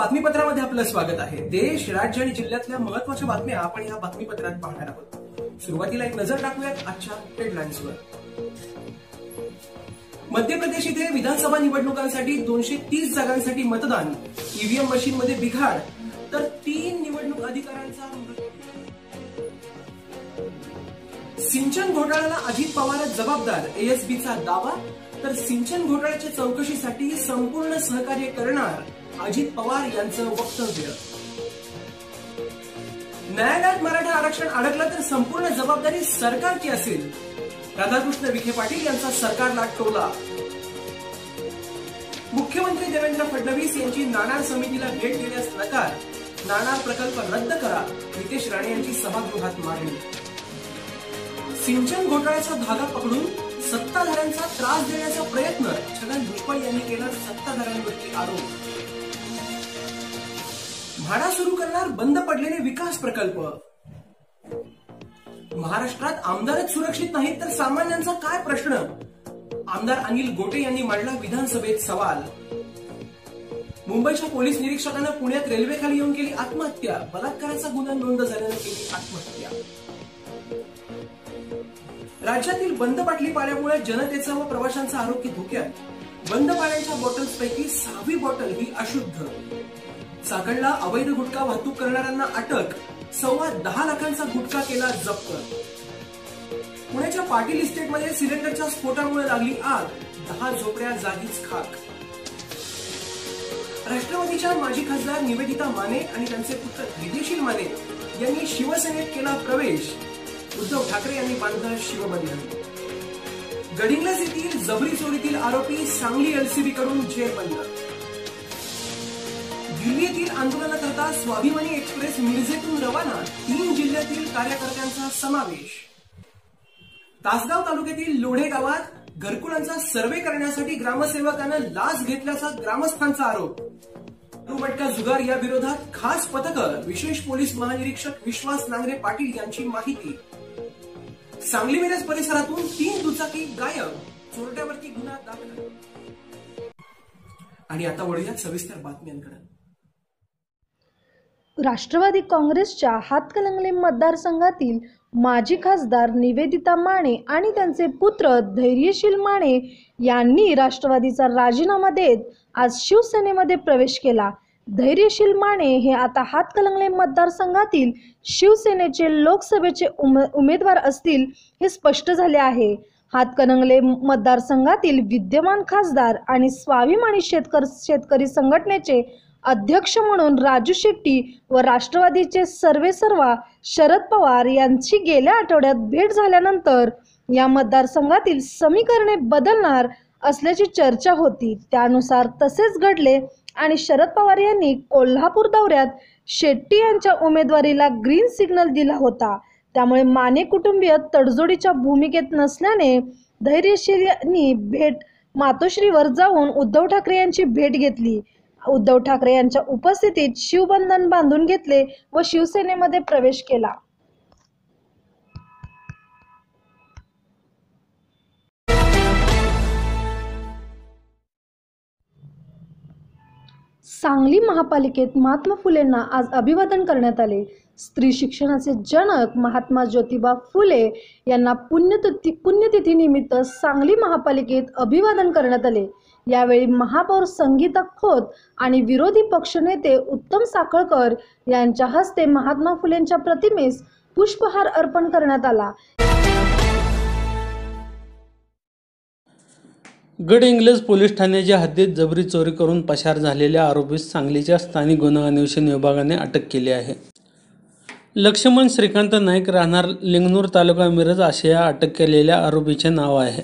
बातमीपत्रामध्ये आपलं स्वागत आहे. देश राज्य आणि जिल्ह्यातल्या महत्त्वाच्या बातम्या आपण या बातमीपत्रात पाहणार आहोत. सुरुवातीला एक नजर टाकूयात आजच्या हेडलाईन्सवर मध्य प्रदेश इथे विधानसभा निवडणुकांसाठी दोनशे तीस जागांसाठी मतदान. ईव्हीएम मशीनमध्ये बिघाड. तर तीन निवडणूक अधिकाऱ्यांचा सिंचन घोटाळ्याला अजित पवार जबाबदार. एएसबीचा दावा? तर सिंचन घोटाळ्याच्या चौकशीसाठी संपूर्ण सहकार्य करणार. अजित पवार यांचं वक्तव्य. न्यायालयात मराठा आरक्षण अडकलं तर संपूर्ण जबाबदारी सरकारची असेल. राधाकृष्ण विखे पाटील यांचा सरकारला टोला. मुख्यमंत्री देवेंद्र फडणवीस यांची नाणार समितीला भेट देण्यास नकार. नाणार प्रकल्प रद्द करा नितेश राणे यांची सभागृहात मागणी. सिंचन घोटाळ्याचा धागा पकडून सत्ताधाऱ्यांचा त्रास देण्याचा प्रयत्न छगन भुजबळ यांनी केला सत्ताधाऱ्यांवरती आरोप. भाडा सुरू करणार बंद पडलेले विकास प्रकल्प. महाराष्ट्रात आमदारच सुरक्षित नाहीत तर सामान्यांचा काय प्रश्न? आमदार अनिल गोटे यांनी मांडला विधानसभेत सवाल. मुंबईच्या पोलीस निरीक्षकानं पुण्यात रेल्वेखाली येऊन केली आत्महत्या. बलात्काराचा गुन्हा नोंद झाल्यानं केली आत्महत्या. राज्यातील बंद बाटली पाण्यामुळे जनतेचा व प्रवाशांचा आरोग्य धोक्यात. बंद पाण्याच्या बॉटल्सपैकी सहावी बॉटल ही अशुद्ध. चाकणला अवैध गुटखा वाहतूक करणाऱ्यांना अटक. सव्वा दहा लाखांचा गुटखा केला जप्त. पुण्याच्या पाटील इस्टेटमध्ये सिलेंडरच्या स्फोटामुळे लागली आग. दहा झोपड्या जागीच खाक. राष्ट्रवादीच्या माजी खासदार निवेदिता माने आणि त्यांचे पुत्र विदेशील माने यांनी शिवसेनेत केला प्रवेश. उद्धव ठाकरे यांनी बांधलं शिवबंधन. गडिंग्लज येथील जबरी चोरीतील आरोपी सांगली एलसीबी कडून जेरबंद दिल्लीतील येथील आंदोलनाकरता स्वाभिमानी एक्सप्रेस मिरजेतून रवाना तीन जिल्ह्यातील कार्यकर्त्यांचा समावेश. तासगाव तालुक्यातील लोढे गावात घरकुलांचा सर्वे करण्यासाठी ग्रामसेवकानं लाच घेतल्याचा ग्रामस्थांचा आरोप. मटका जुगार या विरोधात खास पथक विशेष पोलीस महानिरीक्षक विश्वास नांगरे पाटील यांची माहिती. सांगली मिरज परिसरातून तीन दुचाकी गायब. चोरट्यावरती गुन्हा दाखल. आणि आता वळूयात सविस्तर बातम्यांकडे. राष्ट्रवादी काँग्रेसच्या हातकलंगले मतदारसंघातील माजी खासदार निवेदिता माने आणि त्यांचे पुत्र धैर्यशील माने यांनी राष्ट्रवादीचा राजीनामा देत आज शिवसेनेमध्ये प्रवेश केला. धैर्यशील माने हे आता हातकलंगले मतदारसंघातील शिवसेनेचे लोकसभेचे उमे उमेदवार असतील हे स्पष्ट झाले आहे. हातकलंगले मतदारसंघातील विद्यमान खासदार आणि स्वाभिमानी शेतकर शेतकरी संघटनेचे अध्यक्ष म्हणून राजू शेट्टी व राष्ट्रवादीचे सर्वेसर्वा शरद पवार यांची गेल्या आठवड्यात भेट झाल्यानंतर या मतदारसंघातील समीकरणे बदलणार असल्याची चर्चा होती. त्यानुसार तसेच घडले आणि शरद पवार यांनी कोल्हापूर दौऱ्यात शेट्टी यांच्या उमेदवारीला ग्रीन सिग्नल दिला होता. त्यामुळे माने कुटुंबीय तडजोडीच्या भूमिकेत नसल्याने धैर्यशील यांनी भेट मातोश्रीवर जाऊन उद्धव ठाकरे यांची भेट घेतली. उद्धव ठाकरे यांच्या उपस्थितीत शिवबंधन बांधून घेतले व शिवसेनेमध्ये प्रवेश केला. सांगली महापालिकेत महात्मा फुलेंना आज अभिवादन करण्यात आले. स्त्री शिक्षणाचे जनक महात्मा ज्योतिबा फुले यांना पुण्यतिथी पुण्यतिथीनिमित्त सांगली महापालिकेत अभिवादन करण्यात आले. यावेळी महापौर संगीता खोत आणि विरोधी पक्षनेते उत्तम साखळकर यांच्या हस्ते महात्मा फुलेंच्या प्रतिमेस पुष्पहार अर्पण करण्यात आला. गड इंग्लज पोलीस ठाण्याच्या हद्दीत जबरी चोरी करून पसार झालेल्या आरोपीस सांगलीच्या स्थानिक गुन्हा अन्वेषण विभागाने अटक केली आहे. लक्ष्मण श्रीकांत नाईक राहणार लिंगनूर तालुका मिरज असे या अटक केलेल्या आरोपीचे नाव आहे.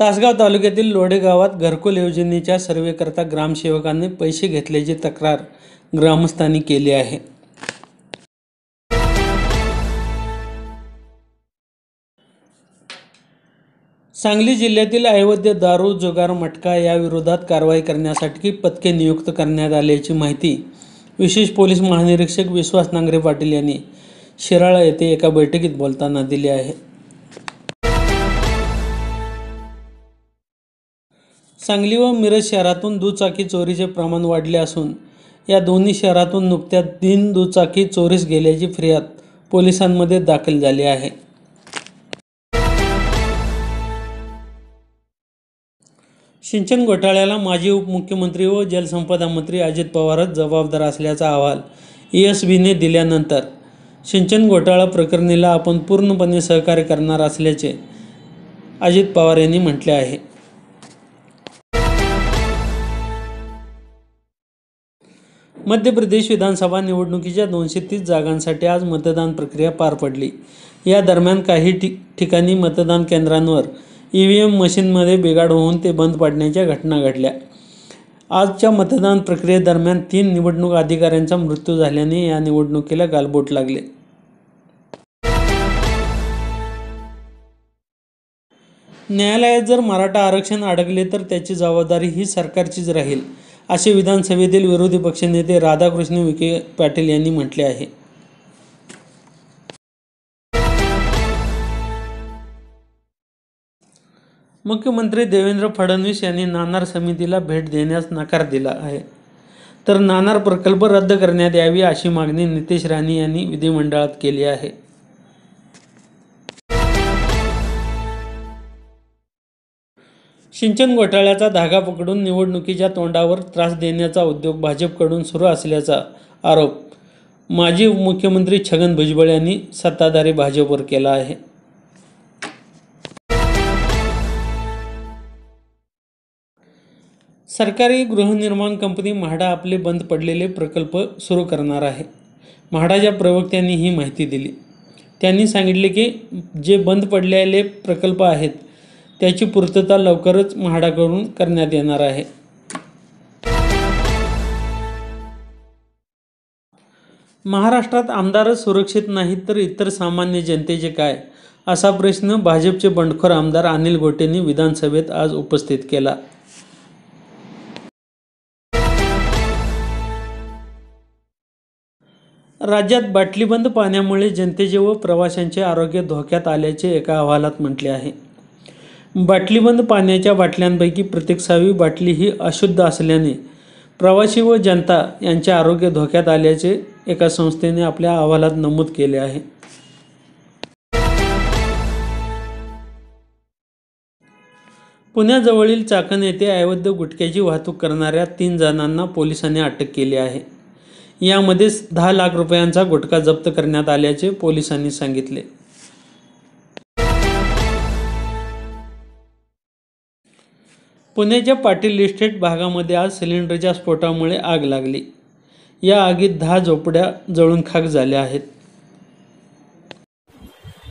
तासगाव तालुक्यातील लोढे गावात घरकुल योजनेच्या सर्वेकरता ग्रामसेवकांनी पैसे घेतल्याची तक्रार ग्रामस्थांनी केली आहे. सांगली जिल्ह्यातील अवैध दारू जुगार मटका या विरोधात कारवाई करण्यासाठी पथके नियुक्त करण्यात आल्याची माहिती विशेष पोलीस महानिरीक्षक विश्वास नांगरे पाटील यांनी शिराळा येथे एका बैठकीत बोलताना दिली आहे. सांगली व मिरज शहरातून दुचाकी चोरीचे प्रमाण वाढले असून या दोन्ही शहरातून नुकत्याच तीन दुचाकी चोरीस गेल्याची फिर्याद पोलिसांमध्ये दाखल झाली आहे. सिंचन घोटाळ्याला माजी उपमुख्यमंत्री व जलसंपदा मंत्री अजित पवारच जबाबदार असल्याचा अहवाल ई एस बीने दिल्यानंतर सिंचन घोटाळा प्रकरणीला आपण पूर्णपणे सहकार्य करणार असल्याचे अजित पवार यांनी म्हटले आहे. मध्य प्रदेश विधानसभा निवडणुकीच्या दोनशे तीस जागांसाठी आज मतदान प्रक्रिया पार पडली. या दरम्यान काही ठिकाणी मतदान केंद्रांवर ई व्ही एम मशीनमध्ये बिघाड होऊन ते बंद पाडण्याच्या घटना घडल्या. आजच्या मतदान प्रक्रियेदरम्यान तीन निवडणूक अधिकाऱ्यांचा मृत्यू झाल्याने या निवडणुकीला गालबोट लागले. न्यायालयात जर मराठा आरक्षण अडकले तर त्याची जबाबदारी ही सरकारचीच राहील असे विधानसभेतील विरोधी पक्षनेते राधाकृष्ण विखे पाटील यांनी म्हटले आहे. मुख्यमंत्री देवेंद्र फडणवीस यांनी नाणार समितीला भेट देण्यास नकार दिला आहे. तर नाणार प्रकल्प रद्द करण्यात यावी अशी मागणी नितेश राणे यांनी विधिमंडळात केली आहे. सिंचन घोटाळ्याचा धागा पकडून निवडणुकीच्या तोंडावर त्रास देण्याचा उद्योग भाजपकडून सुरू असल्याचा आरोप माजी मुख्यमंत्री छगन भुजबळ यांनी सत्ताधारी भाजपवर केला आहे. सरकारी गृहनिर्माण कंपनी म्हाडा आपले बंद पडलेले प्रकल्प सुरू करणार आहे. म्हाडाच्या प्रवक्त्यांनी ही माहिती दिली. त्यांनी सांगितले की जे बंद पडलेले प्रकल्प आहेत त्याची पूर्तता लवकरच म्हाडाकडून करण्यात येणार आहे. महाराष्ट्रात आमदारच सुरक्षित नाहीत तर इतर सामान्य जनतेचे काय? असा प्रश्न भाजपचे बंडखोर आमदार अनिल गोटेंनी विधानसभेत आज उपस्थित केला. राज्यात बाटलीबंद पाण्यामुळे जनतेचे व प्रवाशांचे आरोग्य धोक्यात आल्याचे एका अहवालात म्हटले आहे. बाटलीबंद पाण्याच्या बाटल्यांपैकी प्रत्येक बाटली ही अशुद्ध असल्याने प्रवासी व जनता यांचे आरोग्य धोक्यात आल्याचे एका संस्थेने आपल्या अहवालात नमूद केले आहे. पुण्याजवळील चाकण येथे अवैध गुटख्याची वाहतूक करणाऱ्या तीन जणांना पोलिसांनी अटक केली आहे. यामध्येच दहा लाख रुपयांचा गुटखा जप्त करण्यात आल्याचे पोलिसांनी सांगितले. पुण्याच्या पाटील इस्टेट भागामध्ये आज सिलेंडरच्या स्फोटामुळे आग लागली. या आगीत दहा झोपड्या जळून खाक झाल्या आहेत.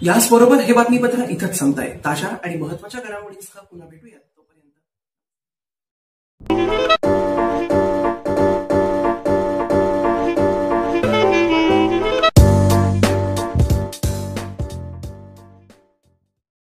याचबरोबर हे बातमीपत्र इथंच संपताय. ताज्या आणि महत्त्वाच्या घडामोडींसह पुन्हा भेटूयात तोपर्यंत.